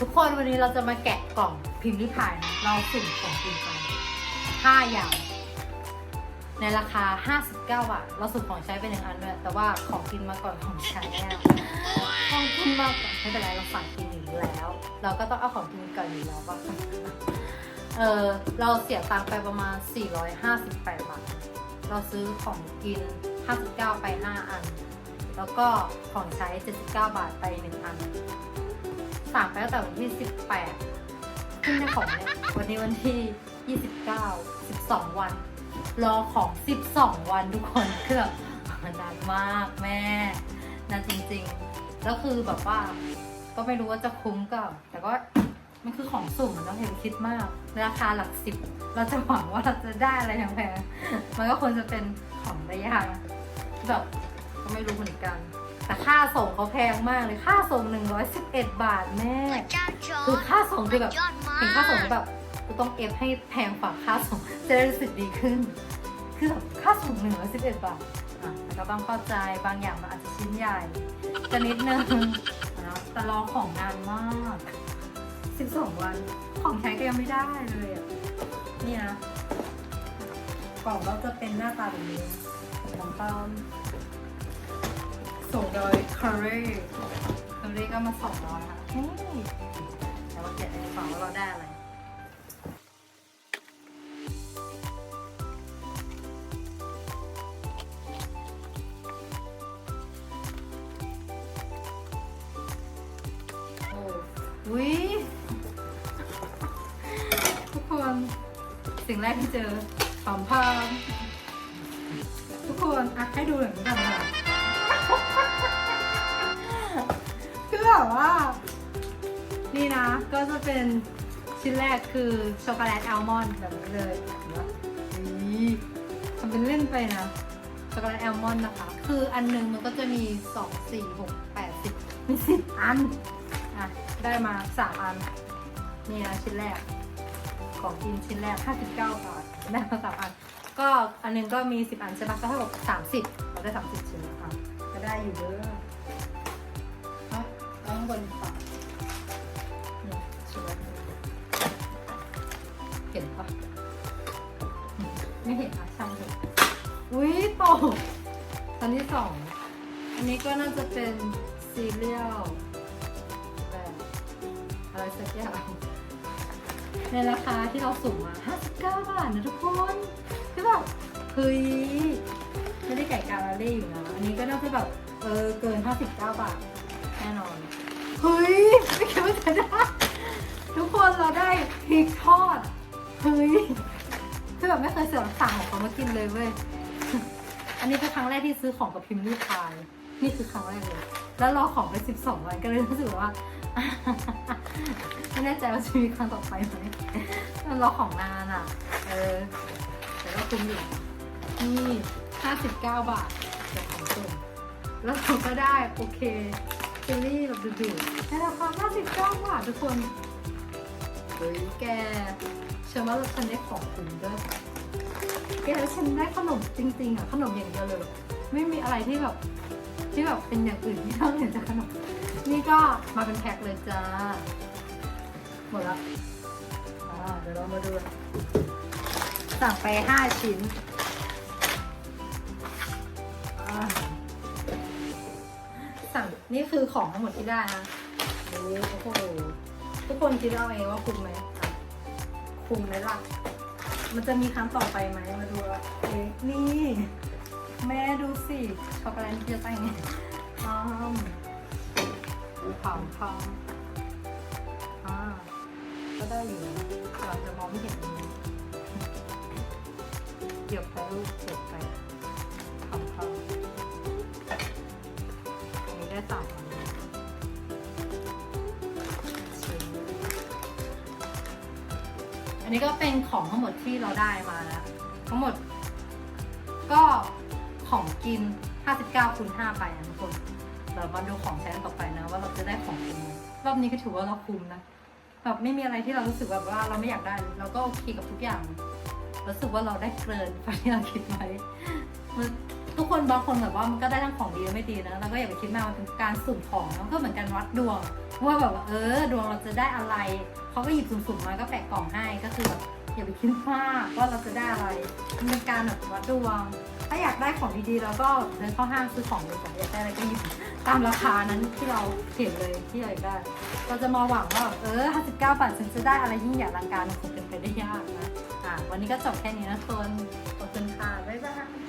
ทุกคนวันนี้เราจะมาแกะกล่องพิมพ์ริพายนะเราสุ่มของกินไป5อย่าง ในราคา 59 บาท เราสุ่มของใช้ไปหนึ่งอันด้วย แต่ว่าของกินมาก่อนของใช้แล้วของกินมาก่อนไม่เป็นไรเราสั่งกินอยู่แล้ว เราก็ต้องเอาของกินก่อนอยู่แล้วป่ะเออเราเสียตังค์ไปประมาณ 458 บาท เราซื้อของกิน 59 ไป 5 อัน แล้วก็ของใช้ 79 บาทไป 1 อันสั่งไปตั้งแต่วันที่ 18เพิ่งได้ของเนี่ยวันนี้วันที่ 29 12 วัน รอของ 12 วันทุกคนคือแบบนานมากแม่นานจริงๆ แล้วคือแบบว่า ก็ไม่รู้ว่าจะคุ้มกับแต่ก็มันคือของสุ่มอะเนาเห็นคิดมาก ราคาหลักสิบ เราจะหวังว่าเราจะได้อะไรแพงๆมันก็ควรจะเป็นของระยะ แบบก็ไม่รู้เหมือนกัน แต่ค่าส่งเขาแพงมากเลยค่าส่ง 111 บาทแม่คือค่าส่งคือแบบเห็นค่าส่งแบบกูต้องเอฟให้แพงกว่าค่าส่งจะได้รู้สึกดีขึ้น คือแบบค่าส่ง 111 บาทอะแต่ก็ต้องเข้าใจบางอย่างมันอาจจะชิ้นใหญ่จะนิดนึงนะแต่รอของนานมาก 12 วันของใช้ก็ยังไม่ได้เลยอะนี่นะกล่องเราจะเป็นหน้าตาแบบนี้ ของตามส่งโดย c u r r y c u r r y ก็มาส่งเรานะคะนี่แล้วมาแกะในกระเป๋าว่าเราได้อะไรโอ้วิทุกคนสิ่งแรกที่เจอหอมพามทุก คนอะให้ดูหน่อยเหมือนกันค่ะคือแบบว่า นี่นะ ก็จะเป็นชิ้นแรกคือช็อกโกแลตอัลมอนด์แบบนี้เลยนี่ทำเป็นเล่นไปนะ ช็อกโกแลตอัลมอนด์นะคะ คืออันหนึงมันก็จะมี 2 4 6 8 10มี10อัน อะ ได้มา 3 อัน นี่นะชิ้นแรก ของกินชิ้นแรก 59 บาท ได้มา3อัน ก็อันหนึงก็มี 10 อันใช่ปะก็เท่ากับ30เราได้30ชิ้นนะคะก็ได้อยู่เด้อเอาเอาข้างบนก่อนนี่ชิ้นแรกเห็นปะอืมไม่เห็นอะช่างเถอะอุ้ยตกอันที่สอง อันนี้ก็น่าจะเป็นซีเรียลแบบอะไรสักอย่างในราคาที่เราสุ่มมา59 บาทนะทุกคนคือ แบบเฮ้ยไม่ได้ไก่กาลาเล่อยู่นะอันนี้ก็น่าจะแบบเออเกิน 59 บาทแน่นอนเฮ้ยไม่คิดว่าจะได้ทุกคนเราได้พริกทอดเฮ้ยคือแบบไม่เคยเสียสั่งของเขามากินเลยเว้ยอันนี้เป็นครั้งแรกที่ซื้อของกับพิมพ์รีพายนี่คือครั้งแรกเลยแล้วรอของไป 12 วันก็เลยรู้สึกว่าไม่แน่ใจว่าจะมีครั้งต่อไปไหมมันรอของนานอะ เออ ก็คุ้มอยู่นี่59 บาทเดี๋ยวของตุ่มแล้วเราก็ได้โอเคเจลลี่แบบดุๆในราคา59 บาททุกคนเฮ้ยแกเชื่อว่าฉันได้ของคุ้มด้วยแกฉันได้ขนมจริงๆอะขนมอย่างเดียวเลยไม่มีอะไรที่แบบที่แบบเป็นอย่างอื่นที่นอกเหนือจากขนมนี่ก็มาเป็นแพ็คเลยจ้าหมดแล้วอ่าเดี๋ยวเรามาดู สั่งไป 5 ชิ้น สั่งนี่คือของทั้งหมดที่ได้นะโอ้โหทุกคนคิดเอาเองว่าคุ้มไหมคุ้มไหมล่ะ มันจะมีครั้งต่อไปไหมมาดูว่าเอ๊ะนี่ แม่ดูสิช็อกโกแลตที่จะตั้งไงอ้าวผอมพอมอ่าก็ได้อยู่เราจะมองไม่เห็น ตรงนี้เกี่ยวไปลูกเกี่ยวไปผอมพอมอันนี้ได้สามอันชิ้นอันนี้ก็เป็นของทั้งหมดที่เราได้มานะทั้งหมด ก็ของกิน 59คูณ5ไปนะทุกคนเรามาดูของใช้กันต่อไปนะ ว่าเราจะได้ของคุ้มไหมรอบนี้ก็ถือว่าเราคุ้มนะแบบไม่มีอะไรที่เรารู้สึกแบบว่าเราไม่อยากได้เลยเราก็โอเคกับทุกอย่าง รู้สึกว่าเราได้เกินกว่าที่เราคิดไว้มันทุกคนบางคนแบบว่ามันก็ได้ทั้งของดีและไม่ดีนะเราก็อย่าไปคิดมากมันเป็นการสุ่มของมันก็เหมือนกันวัดดวง ว่าแบบว่าเออดวงเราจะได้อะไรเขาก็หยิบสุ่มๆมาก็แปะกล่องให้ก็คือแบบอย่าไปคิดมากว่าเราจะได้อะไรมันเป็นการแบบวัดดวง ถ้าอยากได้ของดีๆเราก็เดินเข้าห้างซื้อของเลยจ้ะอยากได้อะไรก็หยิบตามราคานั้นที่เราเห็นเลยที่เราอยากได้ เราจะมาหวังว่าแบบเออ59บาทฉันจะได้อะไรยิ่งใหญ่อลังการมันคงเป็นไปได้ยากนะ วันนี้ก็จบแค่นี้นะคนขอบคุณค่ะ บ๊ายบาย